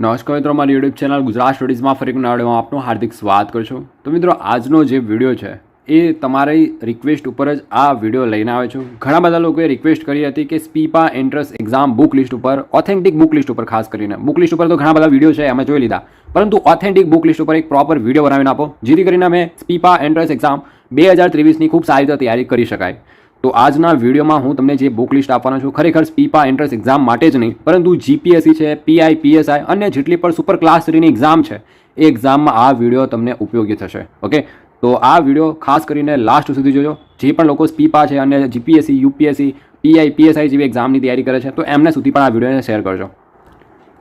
નમસ્કાર મિત્રો મારી યુટ્યુબ ચેનલ ગુજરાત સ્ટડીઝમાં ફરી એક નવા આપનું હાર્દિક સ્વાગત કરું છું. તો મિત્રો, આજનો જે વીડિયો છે, એ તમારી રિક્વેસ્ટ ઉપર જ આ વીડિયો લઈને આવ્યો છું. ઘણા બધા લોકોએ રિક્વેસ્ટ કરી હતી કે SPIPA entrance exam book list ઉપર ઓથેન્ટિક બુક લિસ્ટ ઉપર ખાસ કરીને. બુક લિસ્ટ ઉપર તો ઘણા બધા વીડિયો છે, અમે જોઈ લીધા. પરંતુ ઓથેન્ટિક બુક લિસ્ટ ઉપર એક પ્રોપર વીડિયો બનાવીને આપો. જેથી કરીને અમે સ્પીપા એન્ટ્રન્સ એક્ઝામ બે હજાર ત્રેવીસની ખૂબ સારી રીતે તૈયારી કરી શકાય. તો આજના વિડીયોમાં હું તમને જે બુક લિસ્ટ આપવાનો છું, ખરેખર સ્પીપા એન્ટ્રન્સ એક્ઝામ માટે જ નહીં, પરંતુ જીપીએસસી છે પીઆઈ પીએસઆઈ અને જેટલી પણ સુપર ક્લાસ થ્રીની એક્ઝામ છે, એ એક્ઝામમાં આ વીડિયો તમને ઉપયોગી થશે ઓકે તો આ વીડિયો ખાસ કરીને લાસ્ટ સુધી જોજો. જે પણ લોકો સ્પીપા છે અને જીપીએસસી યુપીએસસી પીઆઈ પીએસઆઈ જેવી એક્ઝામની તૈયારી કરે છે, તો એમને સુધી પણ આ વિડીયોને શેર કરજો.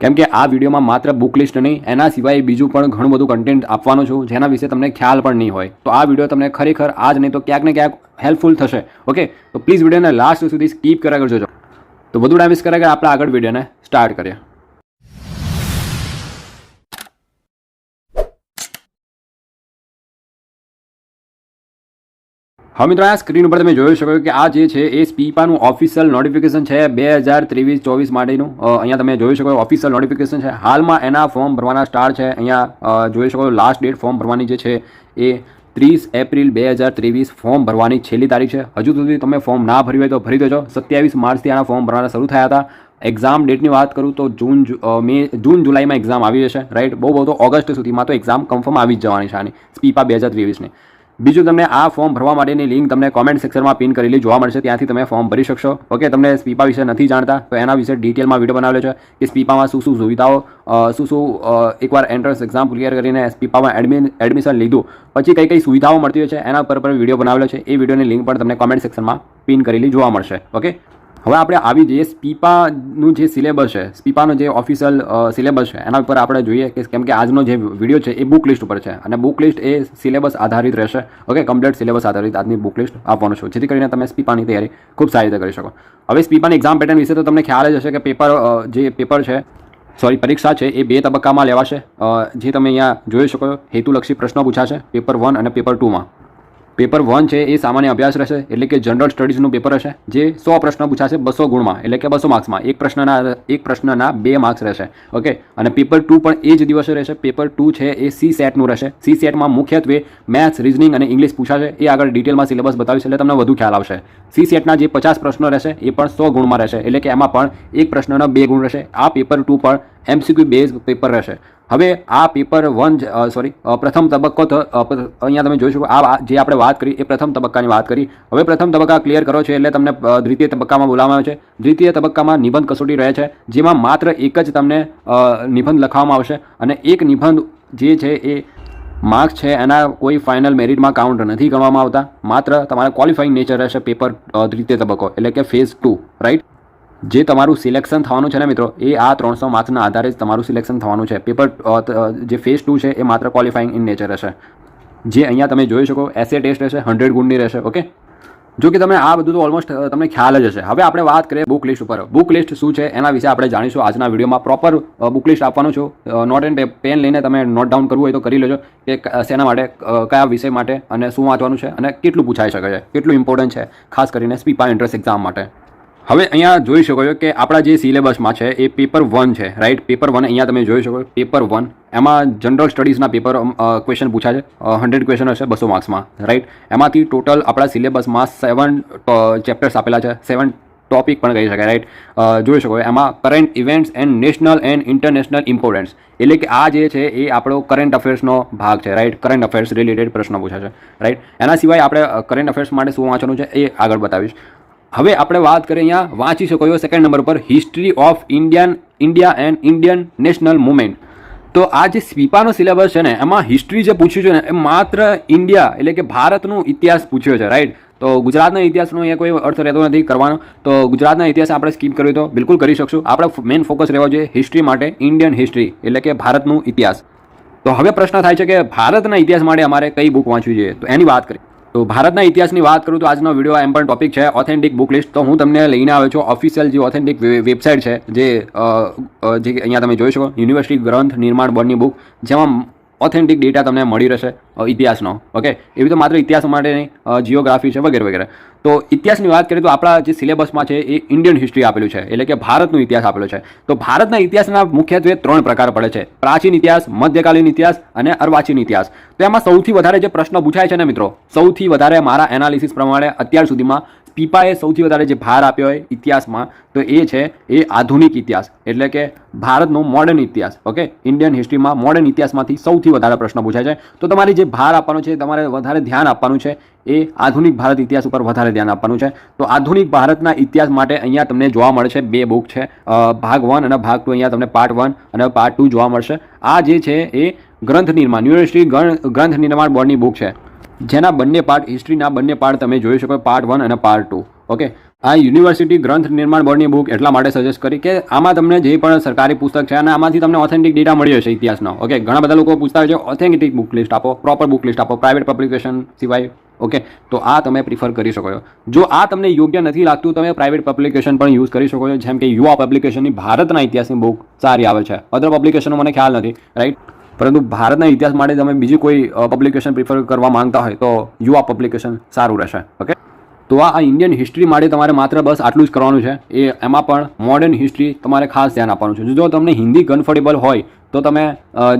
કેમ કે આ વિડીયોમાં માત્ર બુક લિસ્ટ નહીં, એના સિવાય બીજું પણ ઘણું બધું કન્ટેન્ટ આપવાનું છું, જેના વિશે તમને ખ્યાલ પણ નહીં હોય. તો આ વીડિયો તમને ખરેખર આજ નહીં તો ક્યાંક ને ક્યાંક હેલ્પફુલ થશે ઓકે તો પ્લીઝ વિડીયોને લાસ્ટ સુધી સ્કીપ કર્યા કરજો. તો બધું ડામિસ કર્યા કે આપણે આગળ વિડીયોને સ્ટાર્ટ કરીએ. હવે મિત્રો, આ સ્ક્રીન ઉપર તમે જોઈ શકો કે આ જે છે એ સ્પીપાનું ઓફિશિયલ નોટિફિકેશન છે બે હજાર ત્રેવીસ ચોવીસ માટેનું. અહીંયા તમે જોઈ શકો ઓફિશિયલ નોટિફિકેશન છે. હાલમાં એના ફોર્મ ભરવાના સ્ટાર્ટ છે. અહીંયા જોઈ શકો લાસ્ટ ડેટ ફોર્મ ભરવાની જે છે એ ત્રીસ એપ્રિલ બે હજાર ત્રેવીસ ફોર્મ ભરવાની છેલ્લી તારીખ છે. હજુ સુધી તમે ફોર્મ ના ભર્યું હોય તો ભરી દેજો. સત્યાવીસ માર્ચથી આના ફોર્મ ભરવાના શરૂ થયા હતા. એક્ઝામ ડેટની વાત કરું તો જૂન મે, જૂન જુલાઈમાં એક્ઝામ આવી જશે રાઈટ બહુ બહુ તો ઓગસ્ટ સુધીમાં તો એક્ઝામ કન્ફર્મ આવી જ જવાની છે આની, સ્પીપા બે હજાર ત્રેવીસની. બીજું તમને આ ફોર્મ ભરવા માટેની લિંક તમને કોમેન્ટ સેક્શનમાં પિન કરેલી જોવા મળશે. ત્યાંથી તમે ફોર્મ ભરી શકશો. ઓકે તમને સ્પીપા વિશે નથી જાણતા, તો એના વિશે ડિટેલમાં વીડિયો બનાવેલો છે કે સ્પીપામાં શું શું સુવિધાઓ શું શું એકવાર એન્ટ્રન્સ એક્ઝામ ક્લિયર કરીને સ્પીપામાં એડમિન એડમિશન લીધું, પછી કઈ કઈ સુવિધાઓ મળતી હોય છે, એના પર પણ વીડિયો બનાવેલો છે. એ વિડીયોની લિંક પણ તમને કોમેન્ટ સેક્શનમાં પિન કરેલી જોવા મળશે. ઓકે હવે આપણે આવી જઈએ સ્પીપાનું જે સિલેબસ છે, સ્પીપાનો જે ઓફિશિયલ સિલેબસ છે, એના ઉપર આપણે જોઈએ કે કેમ કે આજનો જે વીડિયો છે એ બુક લિસ્ટ ઉપર છે અને બુક લિસ્ટ એ સિલેબસ આધારિત રહેશે. ઓકે કમ્પ્લીટ સિલેબસ આધારિત આજની બુક લિસ્ટ આપવાનું છું. જેથી કરીને તમે સ્પીપાની તૈયારી ખૂબ સારી રીતે કરી શકો. હવે સ્પીપાની એક્ઝામ પેટર્ન વિશે તો તમને ખ્યાલ જ હશે કે પેપર જે પેપર છે સોરી પરીક્ષા છે એ બે તબક્કામાં લેવાશે. જે તમે અહીંયા જોઈ શકો હેતુલક્ષી પ્રશ્નો પૂછાશે પેપર વન અને પેપર ટુમાં પેપર વન છે એ સામાન્ય અભ્યાસ રહેશે, એટલે કે જનરલ સ્ટડીઝનું પેપર હશે, જે સો પ્રશ્ન પૂછાશે બસો ગુણમાં, એટલે કે બસો માર્ક્સમાં એક પ્રશ્નના એક પ્રશ્નના બે માર્ક્સ રહેશે ઓકે અને પેપર ટુ પણ એ જ દિવસે રહેશે. પેપર ટુ છે એ સી સેટનું રહેશે. સી સેટમાં મુખ્યત્વે મેથ્સ રિઝનિંગ અને ઇંગ્લિશ પૂછાશે. એ આગળ ડિટેલમાં સિલેબસ બતાવીશ, એટલે તમને વધુ ખ્યાલ આવશે. સી સેટના જે પચાસ પ્રશ્નો રહેશે, એ પણ સો ગુણમાં રહેશે, એટલે કે એમાં પણ એક પ્રશ્નના બે ગુણ રહેશે. આ પેપર ટુ પણ એમસીક્યુ બેઝ પેપર રહેશે. હવે આ પેપર વન સોરી પ્રથમ તબક્કો તો અહીંયા તમે જોઈ શકો, આ જે આપણે વાત કરી એ પ્રથમ તબક્કાની વાત કરી. હવે પ્રથમ તબક્કા ક્લિયર કરો છો એટલે તમને દ્વિતીય તબક્કામાં બોલાવવામાં આવે છે. દ્વિતીય તબક્કામાં નિબંધ કસોટી રહે છે, જેમાં માત્ર એક જ તમને નિબંધ લખવામાં આવશે અને એક નિબંધ જે છે એ માર્ક્સ છે એના કોઈ ફાઇનલ મેરિટમાં કાઉન્ટ નથી કરવામાં આવતા. માત્ર તમારે ક્વોલિફાઈંગ નેચર રહેશે પેપર દ્વિતીય તબક્કો, એટલે કે ફેઝ ટુ રાઈટ જે તમારું સિલેક્શન થવાનું છે ને મિત્રો, એ આ ત્રણસો માર્ક્સના આધારે જ તમારું સિલેક્શન થવાનું છે. પેપર જે ફેઝ ટુ છે, એ માત્ર ક્વોલિફાઇંગ ઇન નેચર હશે. જે અહીંયા તમે જોઈ શકો એસે ટેસ્ટ રહેશે હંડ્રેડ ગુણની રહેશે ઓકે જો કે તમે આ બધું તો ઓલમોસ્ટ તમને ખ્યાલ જ હશે. હવે આપણે વાત કરીએ બુક લિસ્ટ ઉપર. બુક લિસ્ટ શું છે, એના વિશે આપણે જાણીશું આજના વિડીયોમાં. પ્રોપર બુક લિસ્ટ આપવાનું છું. નોટ એન્ડ પેન લઈને તમે નોટ ડાઉન કરવું હોય તો કરી લેજો કે શેના માટે કયા વિષય માટે અને શું વાંચવાનું છે અને કેટલું પૂછાઈ શકે છે, કેટલું ઇમ્પોર્ટન્ટ છે, ખાસ કરીને સ્પીપા એન્ટ્રન્સ એક્ઝામ માટે. હવે અહીંયા જોઈ શકો છો કે આપણા જે સિલેબસમાં છે એ પેપર વન છે રાઈટ પેપર વન અહીંયા તમે જોઈ શકો પેપર વન. એમાં જનરલ સ્ટડીઝના પેપર ક્વેશ્ચન પૂછાય છે હંડ્રેડ ક્વેશ્ચન હશે બસો માર્ક્સમાં રાઈટ એમાંથી ટોટલ આપણા સિલેબસમાં સેવન ચેપ્ટર્સ આપેલા છે સેવન ટોપિક પણ કહી શકાય રાઈટ જોઈ શકો એમાં current events and national and international importance એટલે કે આ જે છે એ આપણો કરંટ અફેર્સનો ભાગ છે રાઈટ કરંટ અફેર્સ રિલેટેડ પ્રશ્નો પૂછાશે રાઈટ એના સિવાય આપણે કરંટ અફેર્સ માટે શું વાંચવાનું છે એ આગળ બતાવીશ. હવે આપણે વાત કરીએ અહીંયા, વાંચી શકો છો સેકન્ડ નંબર પર history of Indian India and Indian national movement તો આ જે સ્પીપાનો સિલેબસ છે ને, એમાં હિસ્ટ્રી જે પૂછ્યું છે ને, એ માત્ર ઇન્ડિયા એટલે કે ભારતનો ઇતિહાસ પૂછ્યો છે રાઈટ તો ગુજરાતના ઇતિહાસનો અહીંયા કોઈ અર્થ રહેતો નથી કરવાનો. તો ગુજરાતના ઇતિહાસ આપણે સ્કીપ કર્યું તો બિલકુલ કરી શકશું. આપણે મેઇન ફોકસ રહેવો જોઈએ હિસ્ટ્રી માટે ઇન્ડિયન હિસ્ટ્રી એટલે કે ભારતનું ઇતિહાસ. તો હવે પ્રશ્ન થાય છે કે ભારતના ઇતિહાસ માટે અમારે કઈ બુક વાંચવી જોઈએ? તો એની વાત કરીએ. તો ભારતના ઇતિહાસની વાત કરું તો આજનો વીડિયો એમ પણ ટોપિક છે ઓથેન્ટિક બુક લિસ્ટ તો હું તમને લઈને આવ્યો છું ઓફિશિયલ જે ઓથેન્ટિક વેબસાઇટ છે, જે જે અહીંયા તમે જોઈ શકો યુનિવર્સિટી ગ્રંથ નિર્માણ બોર્ડની બુક જેમાં ઓથેન્ટિક ડેટા તમને મળી રહેશે ઇતિહાસનો ઓકે એવી તો માત્ર ઇતિહાસ માટે નહીં જીઓગ્રાફી છે, વગેરે વગેરે. તો ઇતિહાસની વાત કરીએ તો આપણા જે સિલેબસમાં છે એ ઇન્ડિયન હિસ્ટ્રી આપેલું છે, એટલે કે ભારતનો ઇતિહાસ આપેલો છે. તો ભારતના ઇતિહાસના મુખ્યત્વે ત્રણ પ્રકાર પડે છે, પ્રાચીન ઇતિહાસ, મધ્યકાલીન ઇતિહાસ અને અર્વાચીન ઇતિહાસ. તો એમાં સૌથી વધારે જે પ્રશ્ન પૂછાય છે ને મિત્રો, સૌથી વધારે મારા એનાલિસિસ પ્રમાણે અત્યાર સુધીમાં પીપાએ સૌથી વધારે જે ભાર આપ્યો હોય ઇતિહાસમાં, તો એ છે, એ આધુનિક ઇતિહાસ. એટલે કે ભારતનો મોડર્ન ઇતિહાસ ઓકે ઇન્ડિયન હિસ્ટ્રીમાં મોડર્ન ઇતિહાસમાંથી સૌથી વધારે પ્રશ્ન પૂછાય છે. તો તમારે જે ભાર આપવાનો છે, તમારે વધારે ધ્યાન આપવાનું છે, એ આધુનિક ભારત ઇતિહાસ ઉપર વધારે ધ્યાન આપવાનું છે. તો આધુનિક ભારતના ઇતિહાસ માટે અહીંયા તમને જોવા મળશે બે બુક છે. ભાગ વન અને ભાગ ટુ અહીંયા તમને પાર્ટ વન અને પાર્ટ ટુ જોવા મળશે. આ જે છે, એ ગ્રંથ નિર્માણ યુનિવર્સિટી ગ્રંથ નિર્માણ બોર્ડની બુક છે. જેના બંને પાર્ટ હિસ્ટ્રીના બંને પાર્ટ તમે જોઈ શકો પાર્ટ વન અને પાર્ટ ટુ ઓકે આ યુનિવર્સિટી ગ્રંથ નિર્માણ બોર્ડની બુક એટલા માટે સજેસ્ટ કરી કે આમાં તમને જે પણ સરકારી પુસ્તક છે અને આમાંથી તમને ઓથેન્ટિક ડેટા મળી હશે ઇતિહાસનો. ઓકે ઘણા બધા લોકો પૂછતા હોય છે ઓથેન્ટિક બુક લિસ્ટ આપો પ્રોપર બુક લિસ્ટ આપો પ્રાઇવેટ પબ્લિકેશન સિવાય. ઓકે તો આ તમે પ્રિફર કરી શકો છો. જો આ તમને યોગ્ય નથી લાગતું, તમે પ્રાઇવેટ પબ્લિકેશન પણ યુઝ કરી શકો છો. જેમ કે યુવા પબ્લિકેશનની ભારતના ઇતિહાસની બુક સારી આવે છે. અધર પબ્લિકેશનનો મને ખ્યાલ નથી રાઈટ પરંતુ ભારતના ઇતિહાસ માટે તમે બીજી કોઈ પબ્લિકેશન પ્રિફર કરવા માંગતા હોય તો યુવા પબ્લિકેશન સારું રહેશે ઓકે તો આ ઇન્ડિયન હિસ્ટ્રી માટે તમારે માત્ર બસ આટલું જ કરવાનું છે. એ, એમાં પણ મોડર્ન હિસ્ટ્રી તમારે ખાસ ધ્યાન આપવાનું છે. જો તમને હિન્દી કમ્ફર્ટેબલ હોય તો તમે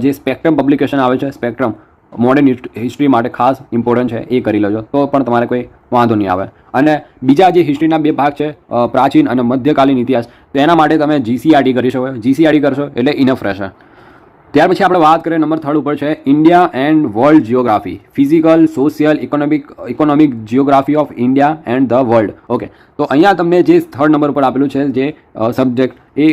જે સ્પેક્ટ્રમ પબ્લિકેશન આવે છે સ્પેક્ટ્રમ મોડર્ન હિસ્ટ્રી માટે ખાસ ઇમ્પોર્ટન્ટ છે, એ કરી લેજો. તો પણ તમારે કોઈ વાંધો નહીં આવે. અને બીજા જે હિસ્ટ્રીના બે ભાગ છે પ્રાચીન અને મધ્યકાલીન ઇતિહાસ તો એના માટે તમે જીસીઆરટી કરી શકો જીસીઆરટી કરશો એટલે ઇનફ રહેશે. ત્યાર પછી આપણે વાત કરીએ નંબર થર્ડ ઉપર છે India and world geography physical social economic economic geography of India and the world okay તો અહીંયા તમને જે થર્ડ નંબર ઉપર આપેલું છે, જે સબ્જેક્ટ એ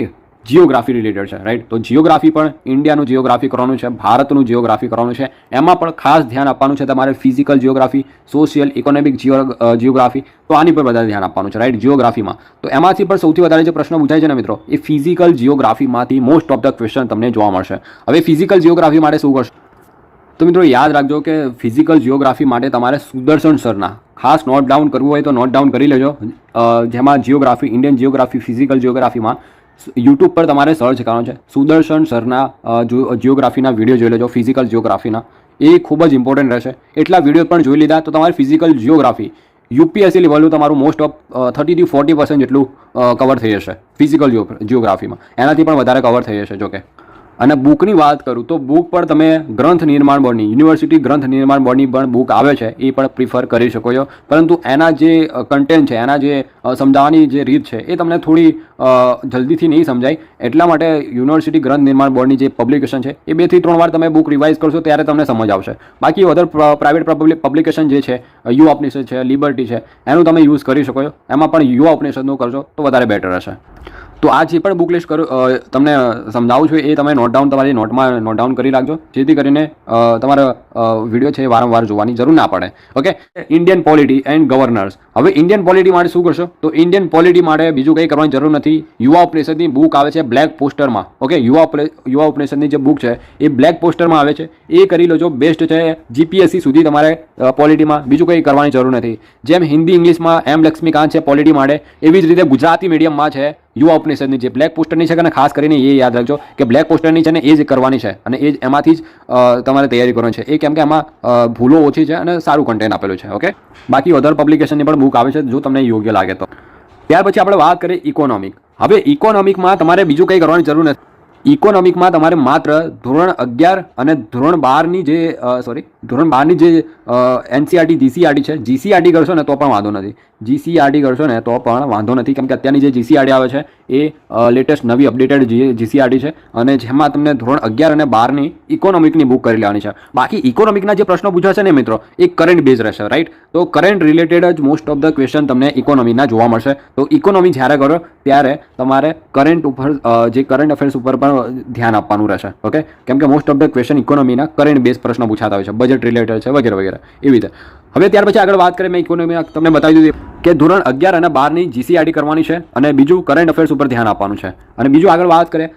જિયોગ્રાફી રિલેટેડ છે રાઈટ તો જિયોગ્રાફી પણ ઇન્ડિયાનું જિયોગ્રાફી કરવાનું છે, ભારતનું જિયોગ્રાફી કરવાનું છે. એમાં પણ ખાસ ધ્યાન આપવાનું છે તમારે physical geography social economic geography તો આની પર વધારે ધ્યાન આપવાનું છે રાઈટ જિયોગ્રાફીમાં તો એમાંથી પણ સૌથી વધારે જે પ્રશ્ન પૂછાય છે ને મિત્રો, એ ફિઝિકલ જિયોગ્રાફીમાંથી મોસ્ટ ઓફ ધ ક્વેશ્ચન તમને જોવા મળશે. હવે ફિઝિકલ જિયોગ્રાફી માટે શું કરશો? તો મિત્રો યાદ રાખજો કે ફિઝિકલ જિયોગ્રાફી માટે તમારે સુદર્શન સરના ખાસ નોટ ડાઉન કરવું હોય તો નોટ ડાઉન કરી લેજો. જેમાં જિયોગ્રાફી ઇન્ડિયન જિયોગ્રાફી ફિઝિકલ જિયોગ્રાફીમાં યુટ્યુબ પર તમારે સર્ચ કરવાનું છે. સુદર્શન સરના જિયોગ્રાફીના વીડિયો જોઈ લેજો ફિઝિકલ જિયોગ્રાફીના એ ખૂબ જ ઇમ્પોર્ટન્ટ રહેશે. એટલા વીડિયો પણ જોઈ લીધા તો તમારે ફિઝિકલ જિયોગ્રાફી યુપીએસસી લેવલનું તમારું મોસ્ટ ઓફ થર્ટીથી ફોર્ટી પર્સન્ટ જેટલું કવર થઈ જશે. ફિઝિકલ જિયોગ્રાફીમાં એનાથી પણ વધારે કવર થઈ જશે, જોકે. અને બુકની વાત કરું તો બુક પણ તમે ગ્રંથ નિર્માણ બોર્ડની યુનિવર્સિટી ગ્રંથ નિર્માણ બોર્ડની પણ બુક આવે છે, એ પણ પ્રિફર કરી શકો છો. પરંતુ એના જે કન્ટેન્ટ છે, એના જે સમજાવવાની જે રીત છે, એ તમને થોડી જલ્દીથી નહીં સમજાય. એટલા માટે યુનિવર્સિટી ગ્રંથ નિર્માણ બોર્ડની જે પબ્લિકેશન છે, એ બેથી ત્રણ વાર તમે બુક રિવાઇઝ કરશો, ત્યારે તમને સમજ આવશે. બાકી અધર પ્રાઇવેટ પબ્લિકેશન જે છે યુ ઓપનિષદ છે લિબર્ટી છે, એનું તમે યુઝ કરી શકો છો. એમાં પણ યુ ઓપનિષદનું કરશો તો વધારે બેટર રહેશે તો આ જે પણ બુક લિસ્ટ કરું તમને સમજાવું છું એ તમે નોટ ડાઉન તમારી નોટમાં નોટ ડાઉન કરી રાખજો, જેથી કરીને તમારે વીડિયો છે વારંવાર જોવાની જરૂર ના પડે. Okay Indian polity and governors હવે ઇન્ડિયન પોલિટી માટે શું કરશો? તો ઇન્ડિયન પોલિટી માટે બીજું કંઈ કરવાની જરૂર નથી. યુવા ઉપનિષદની બુક આવે છે બ્લેક પોસ્ટરમાં ઓકે યુવા યુવા ઉપનિષદની જે બુક છે, એ બ્લેક પોસ્ટરમાં આવે છે. એ કરી લેજો. બેસ્ટ છે જીપીએસસી સુધી તમારે પોલિટીમાં બીજું કંઈ કરવાની જરૂર નથી. જેમ હિન્દી, ઇંગ્લિશમાં એમ લક્ષ્મીકાંત છે પોલિટી માટે, એવી જ રીતે ગુજરાતી મીડિયમમાં છે યુવા ઉપનિષદની જે બ્લેક પોસ્ટરની છે અને ખાસ કરીને એ યાદ રાખજો કે બ્લેક પોસ્ટરની છે ને એ જ કરવાની છે અને એ જ એમાંથી જ તમારે તૈયારી કરવાની છે. એ કેમ કે એમાં ભૂલો ઓછી છે અને સારું કન્ટેન્ટ આપેલું છે ઓકે બાકી અધર પબ્લિકેશનની પણ બુક આવે છે જો તમને યોગ્ય લાગે તો. ત્યાર પછી આપણે વાત કરીએ ઇકોનોમિક હવે ઇકોનોમિકમાં તમારે બીજું કંઈ કરવાની જરૂર નથી. ઇકોનોમિકમાં તમારે માત્ર ધોરણ અગિયાર અને ધોરણ બારની જે સોરી ધોરણ બારની જે એનસીઆરટી જીસીઆરટી છે જીસીઆરટી કરશો ને તો પણ વાંધો નથી. જીસીઆરટી કરશો ને તો પણ વાંધો નથી, કેમ કે અત્યારની જે જીસીઆરટી આવે છે, એ લેટેસ્ટ નવી અપડેટેડ જીસીઆરટી છે, અને જેમાં તમને ધોરણ અગિયાર અને બારની ઇકોનોમિકની બુક કરી લેવાની છે. બાકી ઇકોનોમિકના જે પ્રશ્નો પૂછાશે ને મિત્રો, એ કરંટ બેઝ રહેશે રાઈટ તો કરંટ રિલેટેડ જ મોસ્ટ ઓફ ધ ક્વેશ્ચન તમને ઇકોનોમીના જોવા મળશે. તો ઇકોનોમી જ્યારે કરો, ત્યારે તમારે કરંટ ઉપર જે કરંટ અફેર્સ ઉપર પણ ધ્યાન આપવાનું રહેશે ઓકે કેમ કે મોસ્ટ ઓફ ધ ક્વેશ્ચન ઇકોનોમીના કરંટ બેઝ પ્રશ્નો પૂછાતા હોય છે. બજેટ રિલેટેડ છે, વગેરે વગેરે. એવી રીતે. હવે ત્યાર પછી આગળ વાત કરીએ મેં ઇકોનોમી તમને બતાવી દીધી. કે ધોરણ અગિયાર અને બારની જીસીઆરટી કરવાની છે અને બીજું કરંટ અફેર્સ ઉપર ધ્યાન આપવાનું છે. અને બીજું આગળ વાત કરીએ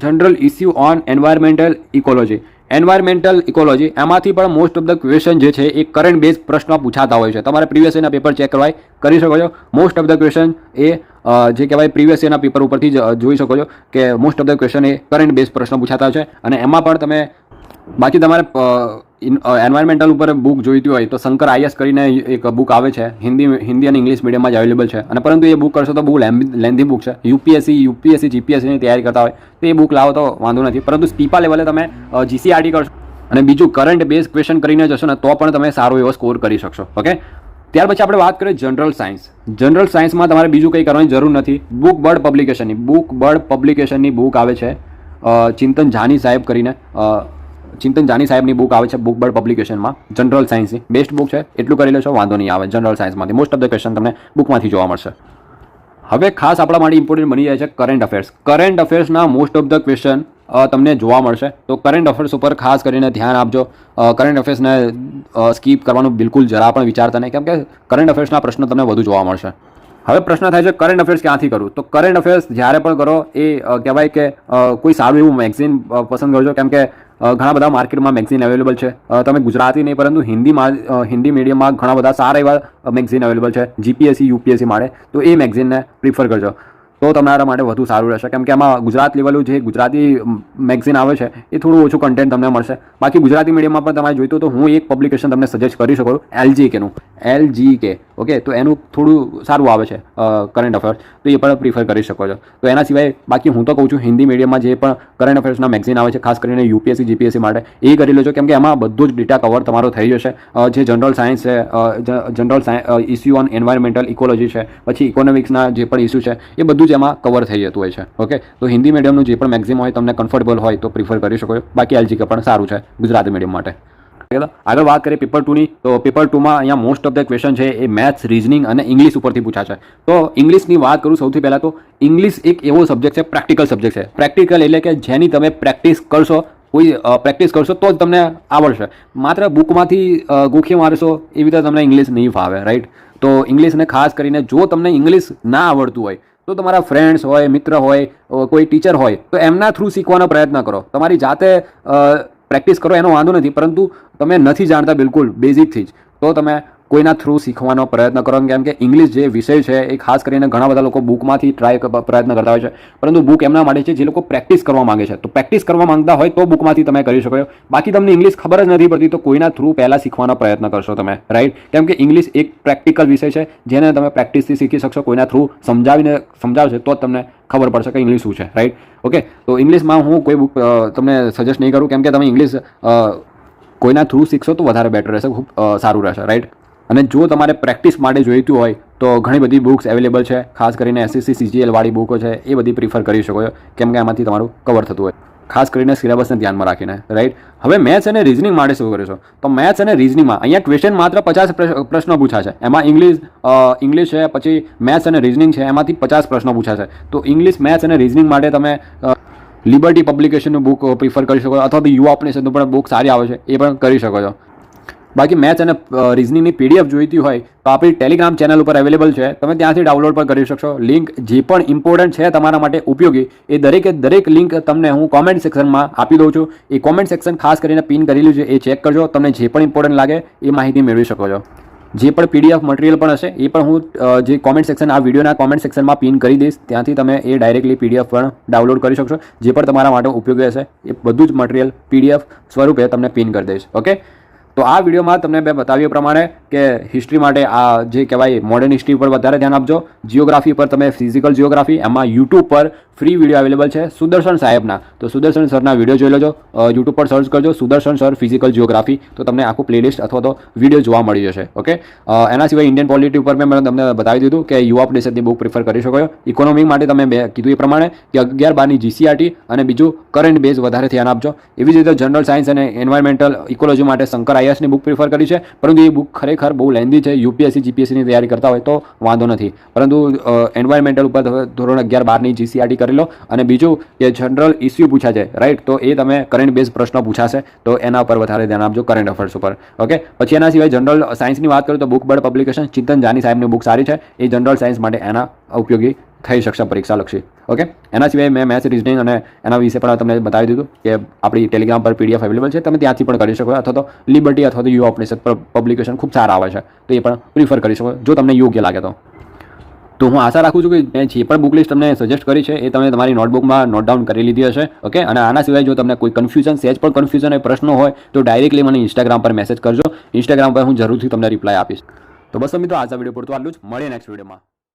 general issue on environmental ecology environmental ecology એમાંથી પણ મોસ્ટ ઓફ ધ ક્વેશ્ચન જે છે એ કરંટ બેઝ પ્રશ્નો પૂછાતા હોય છે. તમારે પ્રીવિયસ યરના પેપર ચેક કરવા કરી શકો છો. મોસ્ટ ઓફ ધ ક્વેશ્ચન એ જે કહેવાય પ્રીવિયસ યરના પેપર ઉપરથી જોઈ શકો છો કે મોસ્ટ ઓફ ધ ક્વેશ્ચન એ કરંટ બેઝ પ્રશ્નો પૂછાતા છે. અને એમાં પણ તમે બાકી તમારે એન્વાયરમેન્ટલ ઉપર બુક જોઈતી હોય તો શંકર આઈએસ કરીને એક બુક આવે છે. હિન્દી હિન્દી અને ઇંગ્લિશ મીડિયમમાં જ અવેલેબલ છે. અને પરંતુ એ બુક કરશો તો બહુ લેન્ધી બુક છે. યુપીએસસી યુપીએસસી જીપીએસસીની તૈયારી કરતા હોય તો એ બુક લાવો તો વાંધો નથી. પરંતુ સ્ટીપા લેવલે તમે જીસીઆરટી કરશો. અને બીજું કરંટ બેઝ ક્વેશ્ચન કરીને જશો ને તો પણ તમે સારો એવો સ્કોર કરી શકશો. ઓકે ત્યાર પછી આપણે વાત કરીએ જનરલ સાયન્સ જનરલ સાયન્સમાં તમારે બીજું કંઈ કરવાની જરૂર નથી. બુક બર્ડ પબ્લિકેશનની બુક બર્ડ પબ્લિકેશનની બુક આવે છે. ચિંતન જાની સાહેબ કરીને ચિંતન જાની સાહેબની બુક આવે છે બુક બર્ડ પબ્લિકેશનમાં જનરલ સાયન્સની બેસ્ટ બુક છે. એટલું કરી લેશો, વાંધો નહીં આવે. જનરલ સાયન્સમાંથી મોસ્ટ ઓફ ધ ક્વેશ્ચન તમને બુકમાંથી જોવા મળશે. હવે ખાસ આપણા માટે ઇમ્પોર્ટન્ટ બની જાય છે કરંટ અફેર્સ કરંટ અફેર્સના મોસ્ટ ઓફ ધ ક્વેશ્ચન તમને જોવા મળશે. તો કરંટ અફેર્સ ઉપર ખાસ કરીને ધ્યાન આપજો. કરંટ અફેર્સને સ્કીપ કરવાનું બિલકુલ જરા પણ વિચારતા નહીં. કેમ કે કરંટ અફેર્સના પ્રશ્નો તમને વધુ જોવા મળશે. હવે પ્રશ્ન થાય છે કરંટ અફેર્સ ક્યાંથી કરું? તો કરંટ અફેર્સ જ્યારે પણ કરો, એ કહેવાય કે કોઈ સારું એવું મેગઝીન પસંદ કરજો. કેમ કે ઘણા બધા માર્કેટમાં મેગઝીન અવેલેબલ છે. તમે ગુજરાતી નહીં, પરંતુ હિન્દીમાં હિન્દી મીડિયમમાં ઘણા બધા સારા એવા મેગઝીન અવેલેબલ છે. જીપીએસસી યુપીએસસી માટે તો એ મેગઝીનને પ્રિફર કરજો. તો તમારા માટે વધુ સારું રહેશે. કેમ કે એમાં ગુજરાત લેવલનું જે ગુજરાતી મેગઝીન આવે છે, એ થોડું ઓછું કન્ટેન્ટ તમને મળશે. બાકી ગુજરાતી મીડિયમમાં પણ તમારે જોઈતું તો હું એક પબ્લિકેશન તમને સજેસ્ટ કરી શકું એલજી કેનું એલજી કે ઓકે તો એનું થોડું સારું આવે છે કરંટ અફેર્સ તો એ પણ પ્રિફર કરી શકો છો. તો એના સિવાય બાકી હું તો કહું છું, હિન્દી મીડિયમમાં જે પણ કરંટ અફેર્સના મેગઝીન આવે છે, ખાસ કરીને યુપીએસસી જીપીએસસી માટે, એ કરી લેજો. કેમ કે એમાં બધું જ ડેટા કવર તમારો થઈ જશે. જે જનરલ સાયન્સ છે general issue on environmental ecology છે, પછી ઇકોનોમિક્સના જે પણ ઇસ્યુ છે, એ બધું જ એમાં કવર થઈ જતું હોય છે. ઓકે તો હિન્દી મીડિયમનું જે પણ મેક્ઝિમ હોય, તમને કમ્ફર્ટેબલ હોય, તો પ્રિફર કરી શકો છો. બાકી એલજી કે પણ સારું છે, ગુજરાતી મીડિયમ માટે? આગળ વાત કરીએ પેપર ટુની તો પેપર ટુમાં અહીંયા મોસ્ટ ઓફ ધ ક્વેશ્ચન છે, એ મેથ્સ રીઝનિંગ અને ઇંગ્લિશ ઉપરથી પૂછાશે તો ઇંગ્લિશની વાત કરું સૌથી પહેલાં તો ઇંગ્લિશ એક એવો સબ્જેક્ટ છે પ્રેક્ટિકલ સબ્જેક્ટ છે. પ્રેક્ટિકલ એટલે કે જેની તમે પ્રેક્ટિસ કરશો, કોઈ પ્રેક્ટિસ કરશો, તો જ તમને આવડશે. માત્ર બુકમાંથી ગોખી મારશો, એવી રીતે તમને ઇંગ્લિશ નહીં ફાવે રાઈટ તો ઇંગ્લિશને ખાસ કરીને જો તમને ઇંગ્લિશ ના આવડતું હોય તો તમારા ફ્રેન્ડ્સ હોય, મિત્ર હોય કોઈ ટીચર હોય, તો એમના થ્રુ શીખવાનો પ્રયત્ન કરો. તમારી જાતે પ્રેક્ટિસ કરો, એનો વાંધો નથી, પરંતુ તમે નથી જાણતા બિલકુલ બેઝિકથી જ. તો તમે કોઈના થ્રુ શીખવાનો પ્રયત્ન કરો, કેમ કે ઇંગ્લિશ જે વિષય છે એ ખાસ કરીને ઘણા બધા લોકો બુકમાંથી ટ્રાય પ્રયત્ન કરતા હોય છે. પરંતુ બુક એમના માટે છે જે લોકો પ્રેક્ટિસ કરવા માંગે છે. તો પ્રેક્ટિસ કરવા માંગતા હોય તો બુકમાંથી તમે કરી શકો બાકી તમને ઇંગ્લિશ ખબર જ નથી પડતી, તો કોઈના થ્રુ પહેલાં શીખવાનો પ્રયત્ન કરશો તમે રાઈટ કેમ કે ઇંગ્લિશ એક પ્રેક્ટિકલ વિષય છે, જેને તમે પ્રેક્ટિસથી શીખી શકશો. કોઈના થ્રુ સમજાવીને સમજાવશે તો જ તમને ખબર પડશે કે ઇંગ્લિશ શું છે રાઈટ ઓકે તો ઇંગ્લિશમાં હું કોઈ બુક તમને સજેસ્ટ નહીં કરું, કેમ કે તમે ઇંગ્લિશ કોઈના થ્રુ શીખશો તો વધારે બેટર રહેશે, ખૂબ સારું રહેશે રાઈટ અને જો તમારે પ્રેક્ટિસ માટે જોઈતું હોય, તો ઘણી બધી બુક્સ અવેલેબલ છે. ખાસ કરીને એસએસસી સીજીએલ વાળી બુકો છે, એ બધી પ્રિફર કરી શકો છો, કેમ કે એમાંથી તમારું કવર થતું હોય. ખાસ કરીને સિલેબસને ધ્યાનમાં રાખીને રાઈટ હવે મેથ્સ અને રિઝનિંગ માટે શું છો તો મેથ્સ અને રિઝનિંગમાં અહીંયા ક્વેશ્ચન માત્ર પચાસ પ્રશ્નો પૂછાશે. એમાં ઇંગ્લિશ ઇંગ્લિશ છે, પછી મેથ્સ અને રિઝનિંગ છે, એમાંથી પચાસ પ્રશ્નો પૂછાશે. તો ઇંગ્લિશ મેથ્સ અને રિઝનિંગ માટે તમે લિબર્ટી પબ્લિકેશનનું બુક પ્રિફર કરી શકો છો, અથવા તો યુવા ઓપનેશનનું પણ બુક સારી આવે છે, એ પણ કરી શકો છો. બાકી મેચ અને રિઝનિંગની પીડીએફ જોઈતી હોય તો આપણી ટેલિગ્રામ ચેનલ ઉપર અવેલેબલ છે. તમે ત્યાંથી ડાઉનલોડ પણ કરી શકશો. લિંક જે પણ ઇમ્પોર્ટન્ટ છે તમારા માટે ઉપયોગી, એ દરેકે દરેક લિંક તમને હું કોમેન્ટ સેક્શનમાં આપી દઉં છું. એ કોમેન્ટ સેક્શન ખાસ કરીને પિન કરેલું છે, એ ચેક કરજો. તમને જે પણ ઇમ્પોર્ટન્ટ લાગે, એ માહિતી મેળવી શકો છો. જે પણ પીડીએફ મટીરિયલ પણ હશે, એ પણ હું જે કોમેન્ટ સેક્શન આ વિડીયોના કોમેન્ટ સેક્શનમાં પિન કરી દઈશ. ત્યાંથી તમે એ ડાયરેક્ટલી પીડીએફ પણ ડાઉનલોડ કરી શકશો. જે પણ તમારા માટે ઉપયોગી હશે, એ બધું જ મટીરિયલ પીડીએફ સ્વરૂપે તમને પિન કરી દઈશ. ઓકે તો આ વિડીયોમાં તમને મેં બતાવ્યું પ્રમાણે કે હિસ્ટ્રી માટે આ જે કહેવાય મોડર્ન હિસ્ટ્રી પર વધારે ધ્યાન આપજો. જીઓગ્રાફી પર તમે ફિઝિકલ જીઓગ્રાફી એમાં યુટ્યુબ પર ફ્રી વીડિયો અવેલેબલ છે સુદર્શન સાહેબના. તો સુદર્શન સરના વીડિયો જોઈ લેજો. યુટ્યુબ પર સર્ચ કરજો સુદર્શન સર ફિઝિકલ જિયોગ્રાફી તો તમને આખું પ્લેલિસ્ટ અથવા તો વીડિયો જોવા મળી જશે. ઓકે એના સિવાય ઇન્ડિયન પોલિટી ઉપર મેં તમને બતાવી દીધું કે યુવા પરિષદની બુક પ્રિફર કરી શકો ઇકોનોમી માટે તમે બે કીધું એ પ્રમાણે કે અગિયાર બારની જીસીઆરટી અને બીજું કરંટ બેઝ વધારે ધ્યાન આપજો. એવી જ રીતે જનરલ સાયન્સ અને એન્વાયરમેન્ટલ ઇકોલોજી માટે શંકર આઈએસની બુક પ્રિફર કરી છે. પરંતુ એ બુક ખરેખર બહુ લેન્ધી છે, યુપીએસસી, જીપીએસસીની તૈયારી કરતા હોય તો વાંધો નથી. પરંતુ એન્વાયરમેન્ટલ ઉપર ધોરણ અગિયાર બારની જીસીઆરટી કરી લો. અને બીજું કે જનરલ ઇસ્યુ પૂછા છે રાઈટ તો એ તમે કરંટ બેઝ પ્રશ્નો પૂછાશે. તો એના ઉપર વધારે ધ્યાન આપજો કરંટ અફેર્સ ઉપર. ઓકે પછી એના સિવાય જનરલ સાયન્સની વાત કરું તો book bird publication Chintan Jani સાહેબની બુક સારી છે. એ જનરલ સાયન્સ માટે એના ઉપયોગી થઈ શકશે પરીક્ષાલક્ષી ઓકે એના સિવાય મેં મેથ્સ રિઝનિંગ અને એના વિશે પણ તમને બતાવી દીધું કે આપણી ટેલિગ્રામ પર પીડીએફ અવેલેબલ છે. તમે ત્યાંથી પણ કરી શકો અથવા તો લિબર્ટી અથવા તો યુ ઓપનેશન પર પબ્લિકેશન ખૂબ સારા આવે છે. તો એ પણ પ્રિફર કરી શકો જો તમને યોગ્ય લાગે તો. તો હું આશા રાખું છું કે મેં જે પણ બુક લિસ્ટ તમને સજેસ્ટ કરી છે, એ તમે તમારી નોટબુકમાં નોટ ડાઉન કરી લીધી હશે. ઓકે અને આના સિવાય જો તમને કોઈ કન્ફ્યુઝન સેજ પણ કન્ફ્યુઝન હોય પ્રશ્નો હોય, તો ડાયરેક્ટલી મને ઇન્સ્ટાગ્રામ પર મેસેજ કરજો. ઇન્સ્ટાગ્રામ પર હું જરૂરથી તમને રિપ્લાય આપીશ. તો બસ મિત્રો, આજના વીડિયો પૂરતું આટલું જ. મળીએ નેક્સ્ટ વિડીયોમાં